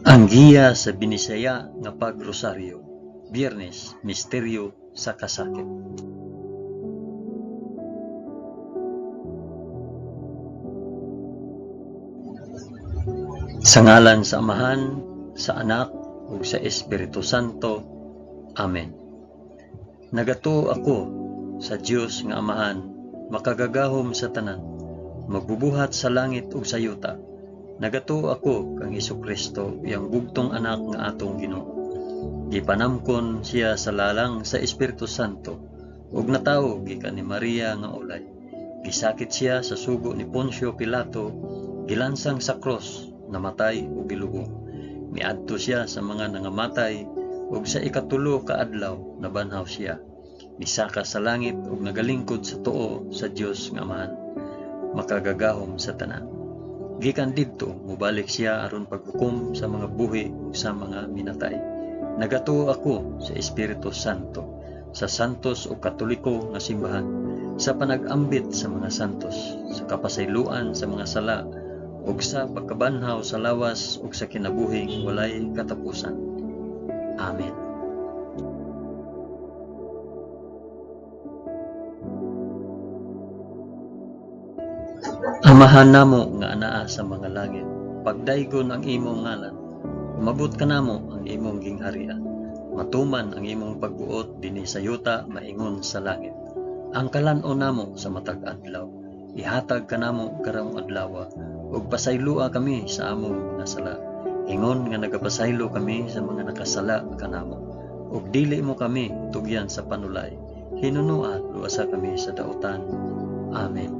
Ang giya sa binisaya nga pagrosaryo, Biyernes, Misteryo sa Kasakit. Sa ngalan sa Amahan, sa Anak, ug sa Espiritu Santo. Amen. Nagato ako sa Dios nga Amahan, makagagahom sa tanan, magbubuhat sa langit ug sa yuta. Nagato ako kang Hesus Kristo, yang bugtong anak nga atong Ginoo. Gipanamkon siya sa lalang sa Espiritu Santo, ug natawo gikan ni Maria nga ulay. Gisakit siya sa sugo ni Poncio Pilato, gilansang sa cross, namatay ug gilubong. Miadto siya sa mga nangamatay, ug sa ikatulo ka adlaw nabanhaw siya. Misaka sa langit ug nagalingkod sa tuo sa Dios nga Amahan, makagagahom sa tanan. Gikan didto mubalik siya aron paghukom sa mga buhi ug sa mga minatay. Nagatuo ako sa Espiritu Santo, sa santos o katoliko nga simbahan, sa panag-ambit sa mga santos, sa kapasayloan sa mga sala, ug sa pagkabanhaw sa lawas ug sa kinabuhing walay katapusan. Amen. Amahan namo nga anaa sa mga langit, pagdaygon ang imong ngalan, umabot ka namo ang imong gingharian, matuman ang imong pagbuot dinhi sa yuta maingon sa langit. Ang kalan-o namo sa matag adlaw, ihatag ka namo karong adlaw, ug pasaylua kami sa among mga sala. Ingon nga nagapasaylo kami sa mga nakasala kanamo, ug dili mo kami tugyan sa panulay. Hinunua luwasa kami sa dautan. Amen.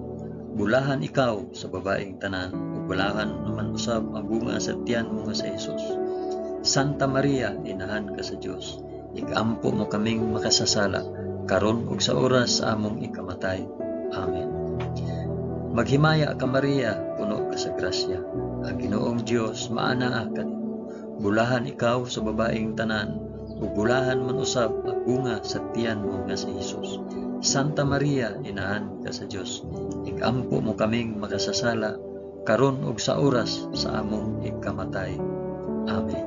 Bulahan ikaw sa babaeng tanan, ug bulahan naman usab ang bunga sa tiyan mo nga sa Hesus. Santa Maria, inahan ka sa Dios. Igampo mo kaming makasasala, karon ug sa oras sa among ikamatay. Amen. Maghimaya ka Maria, puno ka sa grasya. Ang Ginoong Dios maanaa kanimo. Bulahan ikaw sa babaeng tanan, ug bulahan man usab ang bunga sa tiyan mo nga sa Hesus. Santa Maria, inahan ka sa Dios. Igampo mo kaming makasasala, karon ug sa oras sa among ikamatay. Amen.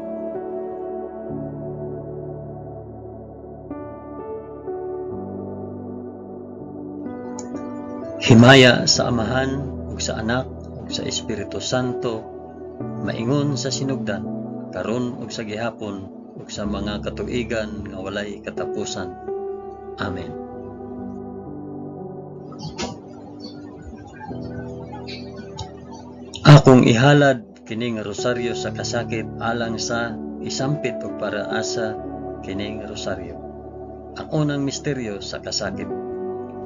Himaya sa Amahan ug sa Anak ug sa Espiritu Santo maingon sa sinugdan karon ug sa gihapon ug sa mga katuigan nga walay katapusan. Amen. Akong ihalad kining rosaryo sa kasakit alang sa isampit ug para asa kining rosaryo. Ang unang misteryo sa kasakit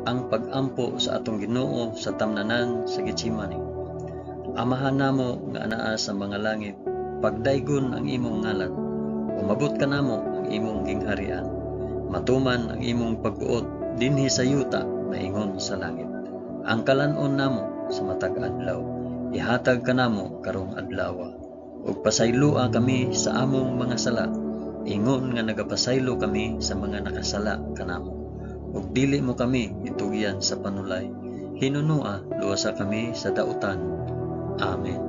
ang pag-ampo sa atong Ginoo sa tamnanan sa Getsemani. Amahan namo nga anaa sa mga langit, pagdaygon ang imong ngalan, umabot ka namo ang imong gingharian, matuman ang imong pagbuot dinhi sa yuta maingon sa langit. Ang kalanon namo sa matag adlaw, ihatag ka namo karong adlaw. Ug pasaylua kami sa among mga sala, ingon nga nagapasaylo kami sa mga nakasala kanamo ug dili mo kami itugyan sa panulay. Hinunua luwasa kami sa dautan. Amen.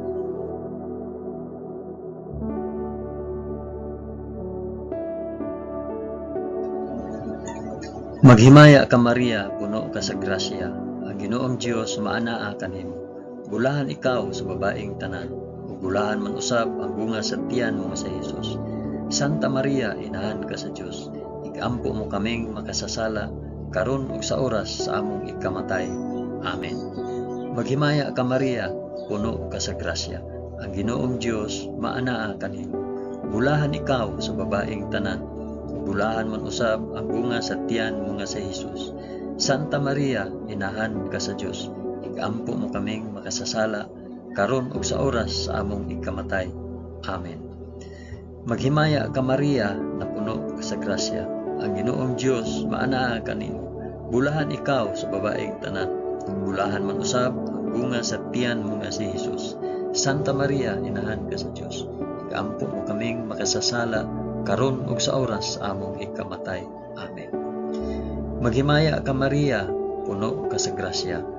Maghimaya ka Maria, puno ka sa grasya. Ang Ginoong Dios maanaa kanimo. Bulahan ikaw sa babaeng tanan, ug bulahan man usab ang bunga sa tiyan mo sa Hesus. Santa Maria, inahan ka sa Dios. Igampo mo kaming makasasala karon ug sa oras sa among ikamatay. Amen. Maghimaya ka Maria, puno ka sa grasya. Ang Ginoong Dios maanaa kanimo. Bulahan ikaw sa babaeng tanan, bulahan man usab ang bunga sa tiyan mo nga sa Hesus. Santa Maria, inahan ka sa Dios. Igampo mo kaming makasasala karon ug sa oras sa among ikamatay. Amen. Maghimaya ka Maria na puno ka sa grasya. Ang Ginoong Dios maanaa kanimo. Bulahan ikaw sa babaeng tanan. Bulahan man usab ang bunga sa tiyan mo nga si Jesus. Santa Maria, inahan ka sa Dios. Igampo mo kaming makasasala karon ug sa oras sa among ikamatay. Amen. Maghimaya ka Maria, puno ka sa grasya.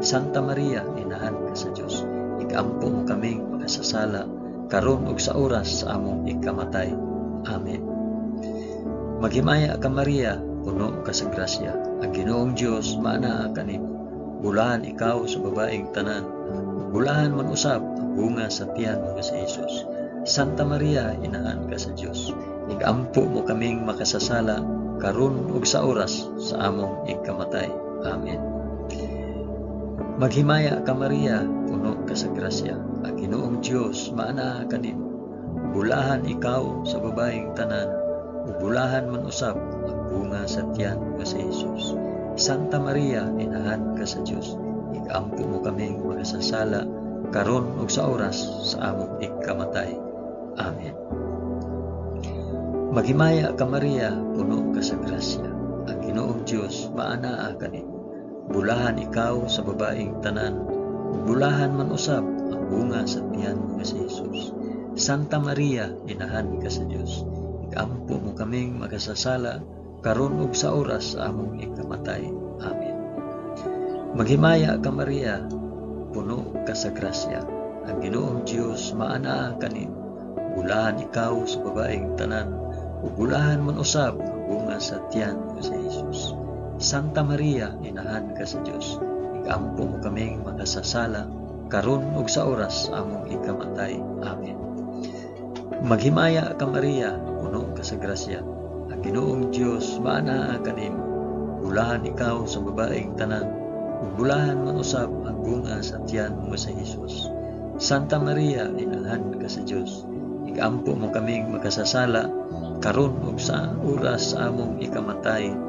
Santa Maria, inahan ka sa Dios. Igampo mo kaming makasasala karon ug sa oras sa among ikamatay. Amen. Maghimaya ka Maria, puno ka sa grasya. Ang Ginoong Dios maanaa kanimo. Bulahan ikaw sa babaeng tanan, bulahan man usab bunga sa tiyan mo nga si Jesus. Santa Maria, inahan ka sa Dios. Igampo mo kaming makasasala karon ug sa oras sa among ikamatay. Amen. Maghimaya ka Maria, puno ka sa grasya. Ang Ginoong Dios maanaa kanimo. Bulahan ikaw sa babaeng tanan, ug bulahan man usab ang bunga sa tiyan nga si Jesus. Santa Maria, inahan ka sa Dios. Igampo mo kaming makasasala karon ug sa oras sa among ikamatay. Amen. Maghimaya ka Maria, puno ka sa grasya. Ang Ginoong Dios maanaa kanimo. Bulahan ikaw sa babaeng tanan, bulahan man usab ang bunga sa tiyan nga si Jesus. Santa Maria, inahan ka sa Dios. Igampo mo kaming makasasala karon ug sa oras sa among ikamatay. Amen. Maghimaya ka Maria, puno ka sa grasya. Ang Ginoong Dios maanaa kanimo. Bulahan ikaw sa babaeng tanan, ug bulahan man usab ang bunga sa tiyan nga si Jesus. Santa Maria, inahan ka sa Dios. Igampo mo kaming makasasala karon ug sa oras among ikamatay. Amen. Maghimaya ka Maria, puno ka sa grasya. Ang Ginoong Dios maanaa kanimo. Bulahan ikaw sa babaeng tanan, ug bulahan man usab ang bunga sa tiyan mo sa Jesus. Santa Maria, inahan ka sa Dios. Igampo mo kaming makasasala karon ug sa oras among ikamatay.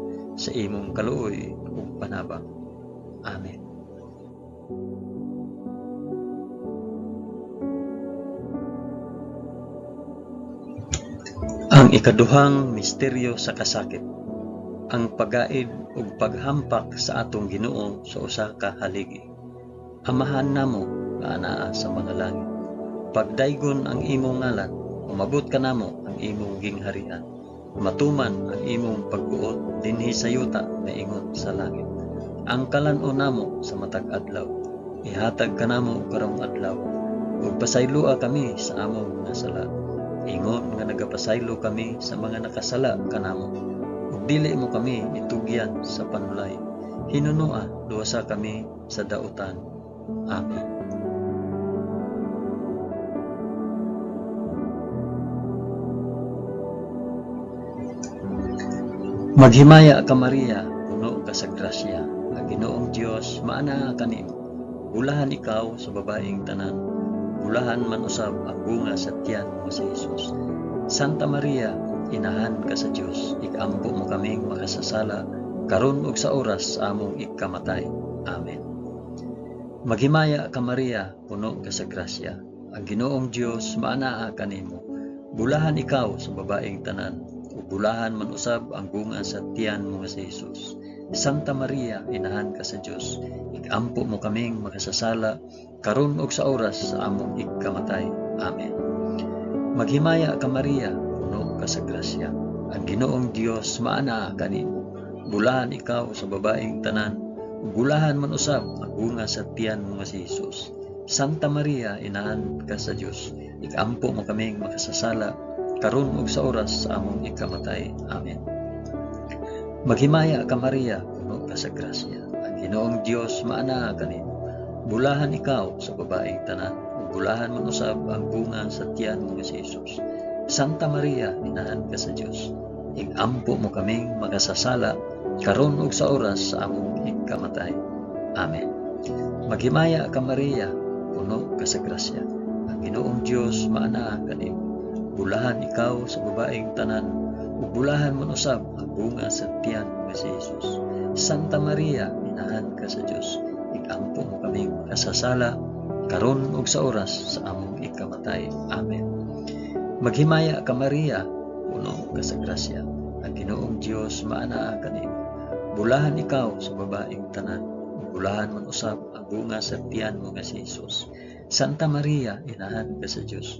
sa imong kaluoy ug panabang. Amen. Ang ikaduhang misteryo sa kasakit ang pagaid ug paghampak sa atong Ginoo sa usa ka haligi. Amahan namo nga anaa sa mga langit. Pagdaygon ang imong ngalan, umabot ka namo ang imong gingharian. Matuman ang imong pagbuot dinhi sa yuta na ingon sa langit. Ang kalan-o namo sa matag adlaw, ihatag ka namo karong adlaw. Ug pasaylua kami sa among mga sala. Ingon nga nagapasaylo kami sa mga nakasala kanamo. Ug dili mo kami itugyan sa panulay. Hinunua luwasa kami sa dautan. Amen. Maghimaya ka Maria, puno ka sa grasya. Ang Ginoong Dios maana kanimo. Bulahan ikaw sa babaeng tanan. Bulahan man usab ang bunga sa tiyan mo sa Jesus. Santa Maria, inahan ka sa Dios. Ikampo mo kaming makasasala karon ug sa oras sa among ikamatay. Amen. Maghimaya ka Maria, puno ka sa grasya. Ang Ginoong Dios maanaa kanimo. Bulahan ikaw sa babaeng tanan bulahan man usab ang bunga sa tiyan mo nga si Jesus. Santa Maria, inahan ka sa Dios, igampo mo kaming makasasala, karon ug sa oras sa among ikamatay. Amen. Maghimaya ka Maria, puno ka sa grasya. Ang Ginoong Dios maana kanimo. Bulahan ikaw sa babaeng tanan, ug bulahan man usab ang bunga sa tiyan mo si Jesus. Santa Maria, inahan ka sa Dios, igampo mo kaming makasasala, karon ug sa oras sa among ikamatay. Amen. Maghimaya ka Maria, puno ka sa grasya. Ang Ginoong Dios maana kanimo. Bulahan ikaw sa babaeng tanan, ug bulahan man usab ang bunga sa tiyan mo nga si Jesus. Santa Maria, inahan ka sa Dios. Igampo mo kaming makasasala, karon ug sa oras sa among ikamatay. Amen. Maghimaya ka Maria, puno ka sa grasya. Ang Ginoong Dios maana kanimo. Bulahan ikaw sa babaeng tanan, ug bulahan man ang bunga sa tiyan nga si Jesus. Santa Maria, inahan ka sa Dios. Igampo mo kaming makasasala, karon ug sa oras sa among ikamatay. Amen. Maghimaya ka Maria, puno ka sa grasya. Ang Ginoong Dios maana kanimo. Bulahan ikaw sa babaeng tanan, bulahan man usab ang bunga sa tiyan mo nga si Jesus. Santa Maria, inahan ka sa Dios.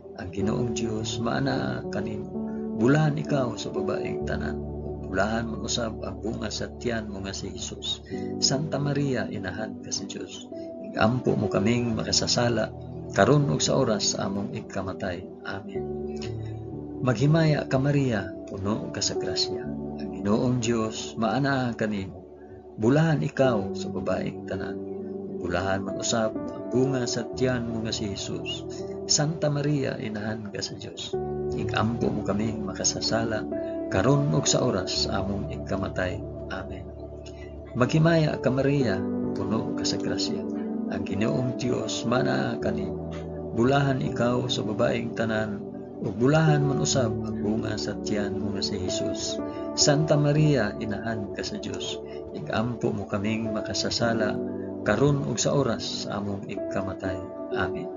Ang Ginoong Dios maana kanimo. Bulahan ikaw sa babaeng tanan, bulahan man usab ang bunga sa tiyan mo nga si Jesus. Santa Maria, inahan ka sa Dios. Igampo mo kaming makasasala, karon ug sa oras sa among ikamatay. Amen. Maghimaya ka Maria, puno ka sa grasya. Ang Ginoong Dios maana kanimo. Bulahan ikaw sa babaeng tanan, bulahan man usab ang bunga sa tiyan mo nga si Jesus. Santa Maria, inahan ka sa Dios. Igampo mo kaming makasasala, karon ug sa oras sa among ikamatay. Amen. Maghimaya ka Maria, puno ka sa grasya. Ang Ginoong Dios mana kanimo. Bulahan ikaw sa babaeng tanan, ug bulahan man usab ang bunga sa tiyan mo nga si Jesus. Santa Maria, inahan ka sa Dios. Igampo mo kaming makasasala, karon ug sa oras sa among ikamatay. Amen.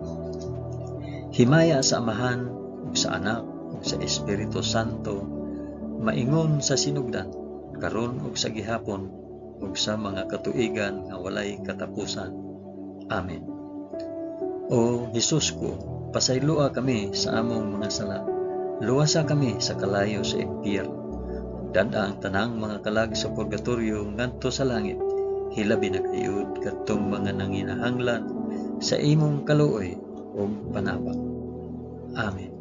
Himaya sa Amahan, sa Anak, sa Espiritu Santo, maingon sa sinugdan, karon ug sa gihapon, ug sa mga katuigan nga walay katapusan. Amen. O Hesus ko, pasaylua kami sa among mga sala. Luwasa kami sa kalayo sa impyerno. Dada ang tanang mga kalag sa purgatorio ngadto sa langit. Hilabi na kayod kadtong mga nanginahanglan sa imong kaluoy o panabak. Amen.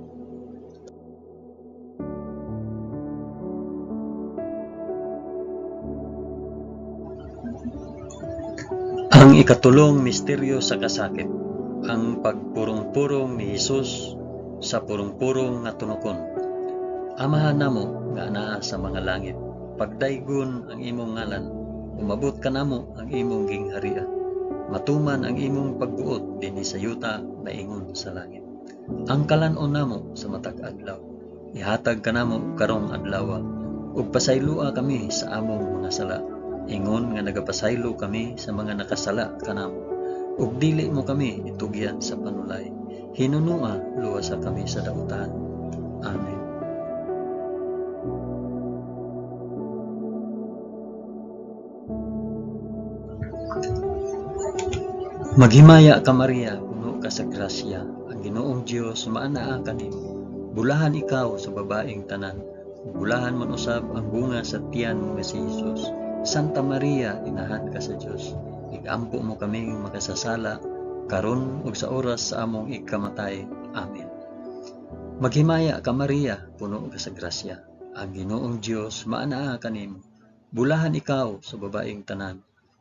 Ang ikatulong misteryo sa kasakit, ang pagpurong-purong ni Hesus sa purong-purong nga tunokon. Amahan namo nga naa sa mga langit, pagdaygon ang imong ngalan, umabot ka namo ang imong gingharian. Matuman ang imong pagbuot dinhi sa yuta maingon sa langit. Ang kalanon namo sa matag adlaw, ihatag ka namo karong adlaw, ug pasaylua kami sa among mga sala. Ingon nga nagapasaylo kami sa mga nakasala kanamo. Ug dili mo kami itugyan sa panulay. Hinunua luwasa kami sa dautan. Amen. Maghimaya ka Maria, puno ka sa grasya. Ang Ginoong Dios maanaa kanimo. Bulahan ikaw sa babaeng tanan. Bulahan man usab ang bunga sa tiyan mo nga si Jesus. Santa Maria, inahan ka sa Dios. Igampo mo kaming makasasala, karon ug sa oras sa among ikamatay. Amen. Maghimaya ka Maria, puno ka sa grasya. Ang Ginoong Dios maanaa kanimo. Bulahan ikaw sa babaeng tanan.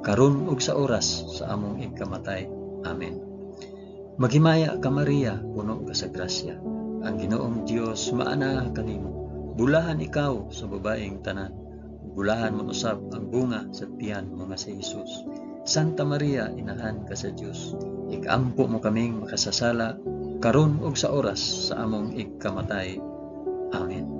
karon ug sa oras sa among ikamatay. Amen. Maghimaya ka Maria, puno ka sa grasya. Ang Ginoong Dios maanaa kanimo. Bulahan ikaw sa babaeng tanan. Bulahan mo usab ang bunga sa tiyan mo nga si Jesus. Santa Maria, inahan ka sa Dios. Ikampo mo kaming makasasala karon ug sa oras sa among ikamatay. Amen.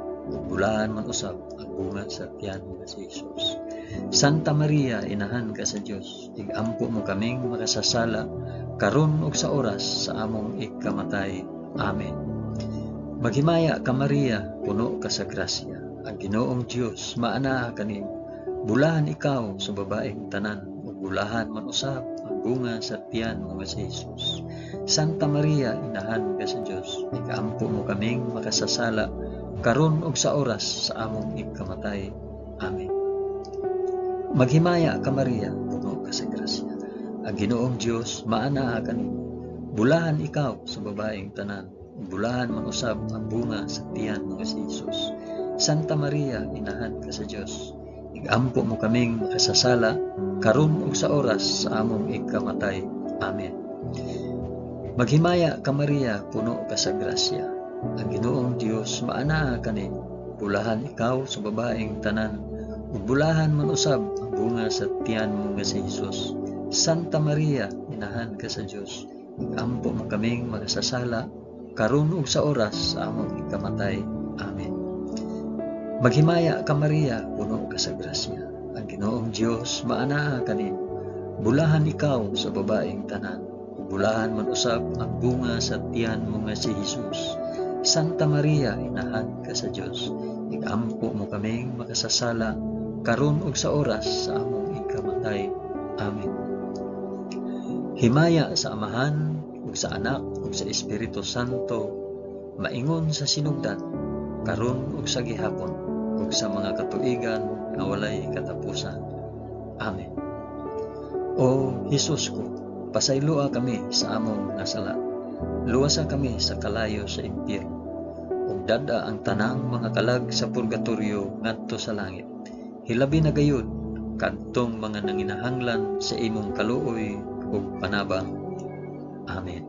Man usab ang bunga sa tiyan nga si Jesus. Santa Maria, inahan ka sa Dios. Igampo mo kaming makasasala karon ug sa oras sa among ikamatay. Amen. Maghimaya ka Maria, puno ka sa grasya. Ang Ginoong Dios maanaa kanimo. Bulahan ikaw sa babaeng tanan ug bulahan man usab ang bunga sa tiyan nga si Jesus. Santa Maria, inahan ka sa Dios. Ikampo mo kaming makasasala karon ug sa oras sa among ikamatay. Amen. Maghimaya ka Maria, puno ka sa grasya. Ang Ginoong Dios maanaa kanimo. Bulahan ikaw sa babaeng tanan bulahan man usab ang bunga sa tiyan mo si Jesus. Santa Maria, inahan ka sa Dios. Igampo mo kaming makasasala karon ug sa oras sa among ikamatay. Amen. Maghimaya ka Maria, puno ka sa grasya. Ang Ginoong Dios maanaa kanimo. Bulahan ikaw sa babaeng tanan ug bulahan man usab ang bunga sa tiyan mo nga si Jesus. Santa Maria, inahan ka sa Dios. Igampo mo kaming makasasala karon ug sa oras sa among ikamatay. Amen. Maghimaya ka Maria, puno ka sa grasya. Ang Ginoong Dios maanaa kanimo. Bulahan ikaw sa babaeng tanan. Bulahan man usab ang bunga sa tiyan mo nga si Jesus. Santa Maria, inahan ka sa Dios. Igampo mo kaming makasasala karon ug sa oras sa among ikamatay. Amen. Himaya sa Amahan ug sa Anak ug sa Espiritu Santo maingon sa sinugdan karon ug sa gihapon ug sa mga katuigan nga walay katapusan. Amen. O Hesus ko, pasayloa kami sa among nga sala. Luwasa kami sa kalayo sa impyerno. Ug dada ang tanang mga kalag sa purgatorio ngadto sa langit. Hilabi na gayud kadtong mga nanginahanglan sa imong kaluoy ug panabang. Amen.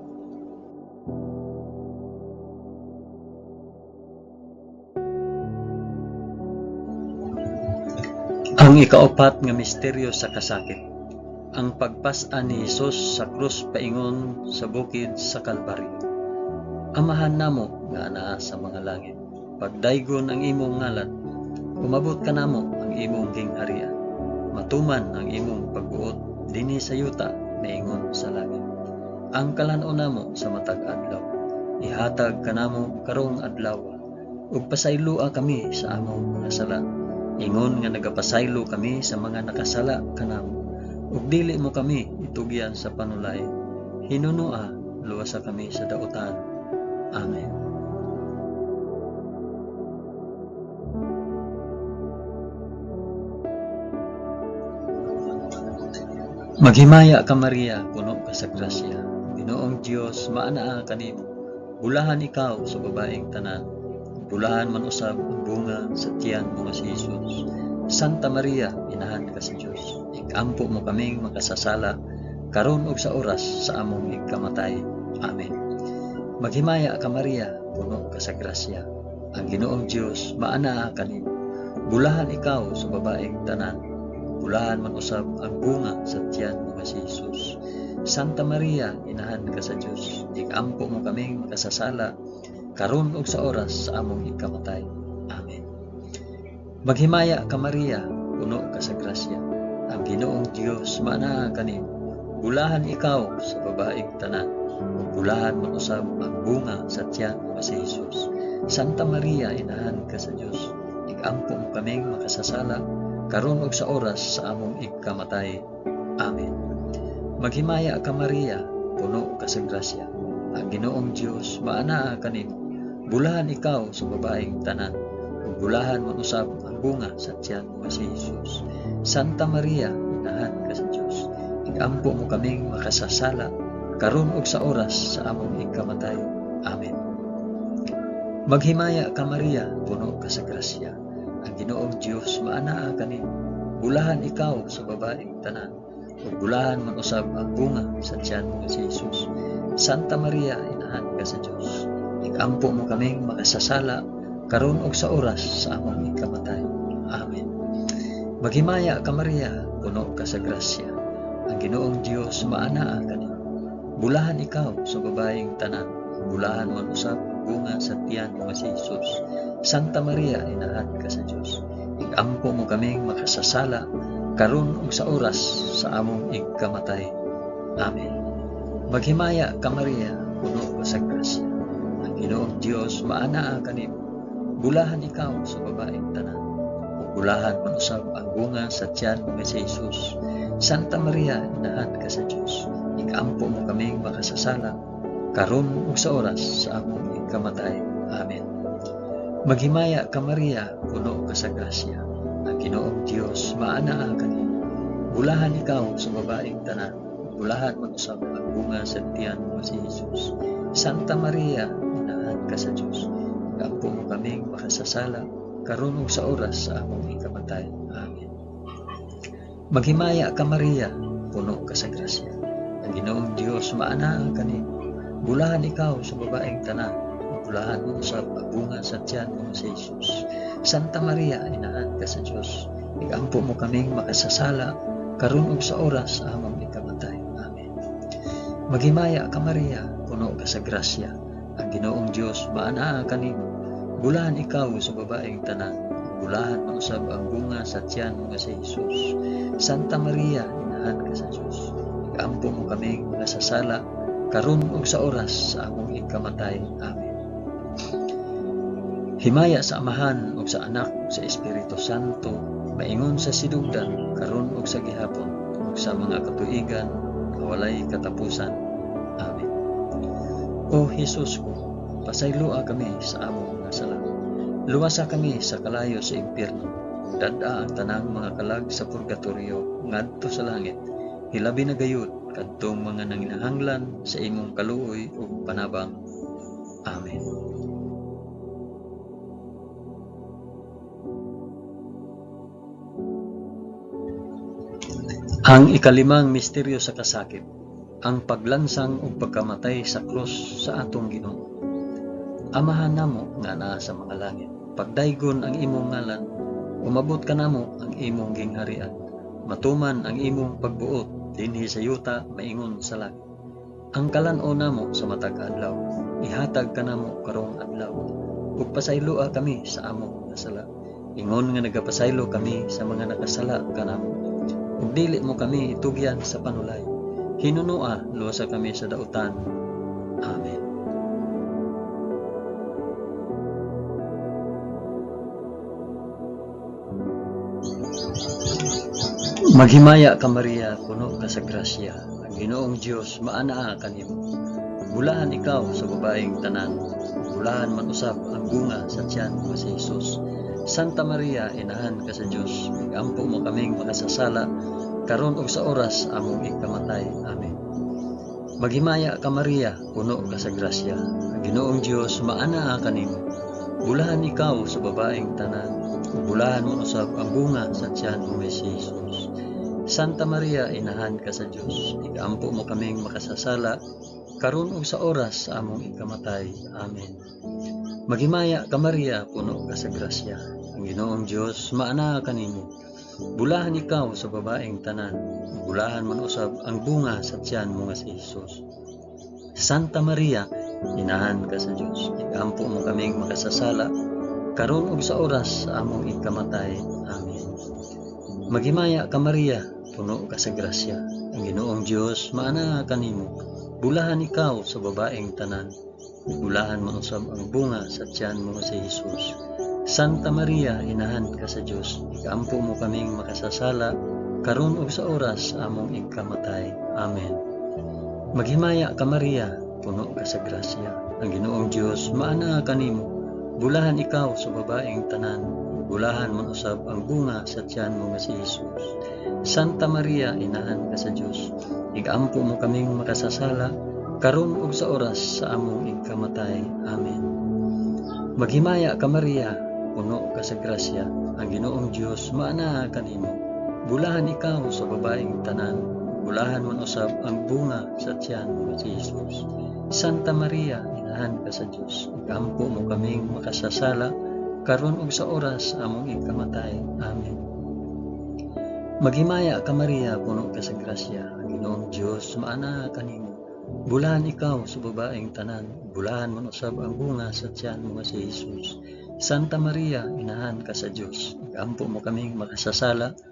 Ang ikaapat nga misteryo sa kasakit. Ang pagpas-an ni Hesus sa krus paingon sa bukid sa Kalbaryo. Amahan namo nga anaa sa mga langit. Pagdaygon ang imong ngalan, umabot ka namo ang imong gingharian. Matuman ang imong pagbuot dinhi sa yuta naingon sa langit. Ang kalan-o namo sa matag adlaw. Ihatag ka namo karong adlaw. Ug pasaylua kami sa among mga sala Ingon nga nagapasaylo kami sa mga nakasala kanamo. Ug dili mo kami itugyan sa panulay. Hinunua, luwasa kami sa dautan. Amen. Maghimaya ka Maria, puno ka sa grasya. Ginoong Dios maanaa kanimo. Bulahan ikaw sa babaeng tanan. Bulahan man usab ang bunga sa tiyan mo nga si Jesus. Santa Maria, inahan ka sa Dios. Ikampo mo kaming makasasala karon ug sa oras sa among ikamatay. Amen. Maghimaya ka Maria, puno ka sa grasya. Ang Ginoong Dios maanaa kanimo. Bulahan ikaw sa babaeng tanan. Bulahan man usab ang bunga sa tiyan nga si Jesus. Santa Maria, inahan ka sa Dios. Ikampo mo kaming makasasala karon ug sa oras sa among ikamatay. Amen. Maghimaya ka Maria, puno ka sa grasya. Ang Ginoong Dios maana kanin. Bulahan ikaw sa babaeng tanan. ug Bulahan man usab ang bunga sa tiyan nga si Jesus. Santa Maria, inahan ka sa Dios. Igampo mo kaming makasasala karon ug sa oras sa among ikamatay. Amen. Maghimaya ka Maria, puno ka sa grasya. Ang Ginoong Dios maana kanimo. Bulahan ikaw sa babaeng tanan. Bulahan man usab ang bunga sa tiyan nga si Jesus. Santa Maria, inahan ka sa Dios. Igampo mo kaming makasasala karon ug sa oras sa among ikamatay. Amen. Maghimaya ka Maria, puno ka sa grasya. Ang Ginoong Dios maanaa kanimo. Bulahan ikaw sa babaeng tanan. ug bulahan man usab ang bunga sa tiyan mo si Jesus. Santa Maria, inahan ka sa Dios. Igampo mo kaming makasasala karon ug sa oras sa among ikamatay. Amen. Maghimaya ka Maria, puno ka sa grasya. Ang Ginoong Dios maanaa kanimo. Bulahan ikaw sa babaeng tanan. Bulahan man usab bunga sa tiyan nga si Jesus. Santa Maria, inahan ka sa Dios. Igampo mo kaming makasasala karon ug sa oras sa among ikamatay. Amen. Maghimaya ka Maria, puno ka sa grasya. Ang Ginoong Dios maanaa kanimo. Bulahan ikaw sa babaeng tanan. ug Bulahan man usab ang bunga sa tiyan nga si Jesus. Santa Maria, inahan ka sa Dios. Igampo mo kaming makasasala karon ug sa oras sa among ikamatay. Amen. Maghimaya ka Maria, puno ka sa grasya. Ang Ginoong Dios maanaa kanimo. Bulahan ikaw sa babaeng tanan. Bulahan man usab ang bunga sa tiyan mo si Jesus. Santa Maria, inahan ka sa Dios. Igampo mo kaming makasasala karon ug sa oras sa among ikamatay. Amen. Maghimaya ka Maria, puno ka sa grasya. Ang Ginoong Dios maanaa kanimo. Bulahan ikaw sa babaeng tanan. Bulahan mo sa pagbunga sa tiyan mo si Jesus. Santa Maria, inahan ka sa Diyos. Igampo mo kaming makasasala karon ug sa oras sa among ikamatay. Amen. Maghimaya ka Maria, puno ka sa grasya. Ang Ginoong Dios maanaa kanimo. Bulahan ikaw sa babaeng tanan. Bulahan mo usab ang bunga sa tiyan mo nga si Jesus. Santa Maria, inahan ka sa Diyos. Igampo mo kaming makasasala karon ug sa oras sa among ikamatay. Amen. Himaya sa Amahan ug sa Anak ug sa Espiritu Santo, maingon sa sidugdan karon ug sa gihapon ug sa mga katuigan nga walay katapusan. Amen. O Jesus ko, pasayloa kami sa among sala. Luwasa kami sa kalayo sa impyerno. Dada ang tanang mga kalag sa purgatorio ngadto sa langit. Hilabi na gayud kadtong mga nanginahanglan sa imong kaluoy ug panabang. Amen. Ang ikalimang misteryo sa kasakit, ang paglansang ug pagkamatay sa krus sa atong Ginoo. Amahan namo nga naa sa mga langit, pagdaygon ang imong ngalan, umabot ka namo ang imong gingharian, matuman ang imong pagbuot dinhi sa yuta maingon sa langit. Ang kalan-o namo sa matag adlaw, ihatag ka namo karong adlaw, ug pasayloa kami sa among mga sala. Ingon nga nagapasaylo kami sa mga nakasala kanamo ug dili mo kami itugyan sa panulay. Hinunua, luwasa kami sa dautan. Amen. Maghimaya ka Maria, puno ka sa grasya. Ang Ginoong Dios maanaa kanimo. Bulahan ikaw sa babaeng tanan. Bulahan man usab ang bunga sa tiyan mo si Jesus. Santa Maria, inahan ka sa Dios. Igampo mo kaming makasasala karon ug sa oras among ikamatay. Amen. Maghimaya ka Maria, puno ka sa grasya. Ang Ginoong Dios maanaa kanimo. Bulahan ikaw sa babaeng tanan. Bulahan mo usab ang bunga sa tiyan mo si Jesus. Santa Maria, inahan ka sa Dios. Igampo mo kaming makasasala karon ug sa oras sa among ikamatay. Amen. Maghimaya ka Maria, puno ka sa grasya. Ang Ginoong Dios maanaa kanimo. Bulahan ikaw sa babaeng tanan. Bulahan man usab ang bunga sa tiyan mo nga si Jesus. Santa Maria, inahan ka sa Dios. Igampo mo kaming makasasala karon ug sa oras sa among ikamatay. Amen. Maghimaya ka Maria, puno ka sa grasya. Ang Ginoong Dios maana kanimo. Bulahan ikaw sa babaeng tanan. Bulahan mo usab ang bunga sa tiyan mo si Jesus. Santa Maria, inahan ka sa Dios. Ikampo mo kaming makasasala karon ug sa oras among ikamatay. Amen. Maghimaya ka Maria, puno ka sa grasya. Ang Ginoong Dios maana kanimo. Bulahan ikaw sa babaeng tanan. Bulahan man usab ang bunga sa tiyan mo nga si Jesus. Santa Maria, inahan ka sa Dios. Igampo mo kaming makasasala karon ug sa oras sa among ikamatay. Amen. Maghimaya ka Maria, puno ka sa grasya. Ang Ginoong Dios maana kanimo. Bulahan ikaw sa babaeng tanan. Bulahan man usab ang bunga sa tiyan mo si Jesus. Santa Maria, inahan ka sa Dios. Igampo mo kaming makasasala karon ug sa oras among ikamatay. Amen. Maghimaya ka Maria, puno ka sa grasya. Ang Ginoong Dios maana kanimo. Bulahan ikaw sa babaeng tanan. Bulahan man usab ang bunga sa tiyan mo si Jesus. Santa Maria, inahan ka sa Dios. Igampo mo kaming makasasala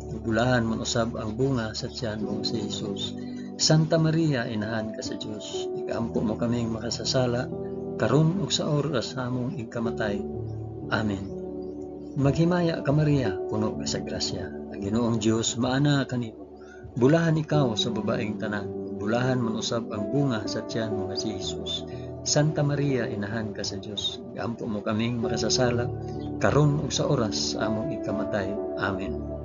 Bulahan man usab ang bunga sa tiyan mo si Jesus. Santa Maria, inahan ka sa Dios. Ikampo mo kaming makasasala karon ug sa oras sa among ikamatay. Amen. Maghimaya ka Maria, puno ka sa grasya. Ang Ginoong Dios maana kanimo. Bulahan ikaw sa babaeng tanan. Bulahan man usab ang bunga sa tiyan mo nga si Jesus. Santa Maria, inahan ka sa Dios. Iampo mo kaming makasasala karon ug sa oras sa among ikamatay. Amen.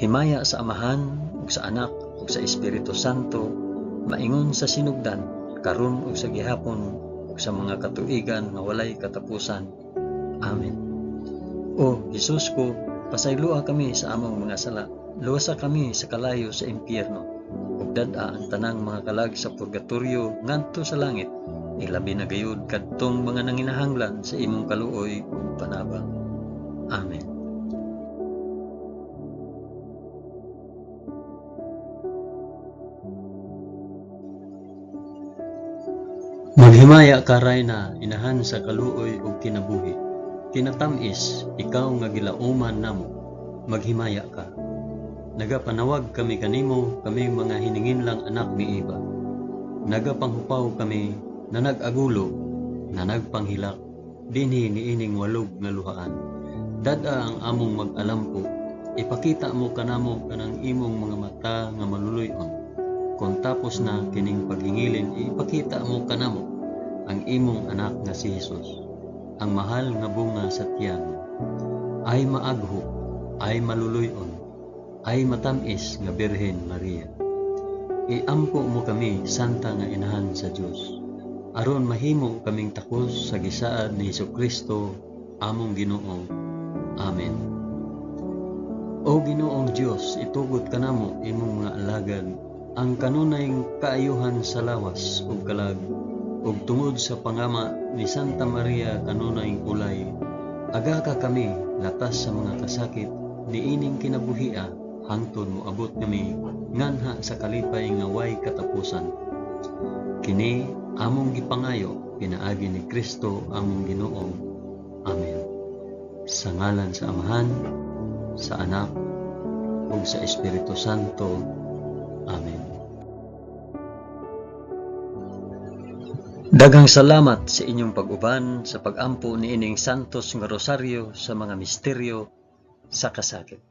Himaya sa Amahan ug sa Anak ug sa Espiritu Santo maingon sa sinugdan karon ug sa gihapon ug sa mga katuigan nga walay katapusan. Amen. O Jesus ko, pasayloa kami sa among mga sala. Luwasa kami sa kalayo sa impyerno. Ug dad-a ang tanang mga kalag sa purgatorio ngadto sa langit. Ilabi na gayud kadtong mga nanginahanglan sa imong kaluoy ug panabang. Maghimaya ka na inahan sa kaluoy ug kinabuhi. Kinatamis, ikaw nga gilauman namo, maghimaya ka. Nagapanawag kami kanimo, kami mga hiningin lang anak ni Eva. Nagapanghupaw kami, na nag-agulo, na nagpanghilak, dinhi niining walog nga luhaan. Dada ang among mag-alampo, ipakita mo kanamo kanang imong mga mata nga maluluyon. Kung tapos na kining paghingilin, ipakita mo kanamo ang imong anak nga si Jesus ang mahal nga bunga sa tiyan ay maagho, ay maluluyon, ay matamis nga Birhen Maria. Iampo mo kami, Santa nga Inahan sa Dios. Aron mahimo kaming takos sa gisaad ni Hesus Kristo, among Ginoo. Amen. O Ginoong Dios, itugot kanamo imong mga alagad ang kanunay kaayuhan sa lawas ug kalag ug tungod sa pangama ni Santa Maria kanunay ulay aga ka kami latas sa mga kasakit niining kinabuhia hangtod moabot kami nganha sa kalipay nga way katapusan. Kini among gipangayo pinaagi ni Kristo among Ginoo. Amen. Sa ngalan sa Amahan sa Anak ug sa Espiritu Santo. Amen Daghang salamat sa inyong pag-uban sa pag-ampo ni ining Santos nga Rosaryo sa mga misteryo sa kasakit.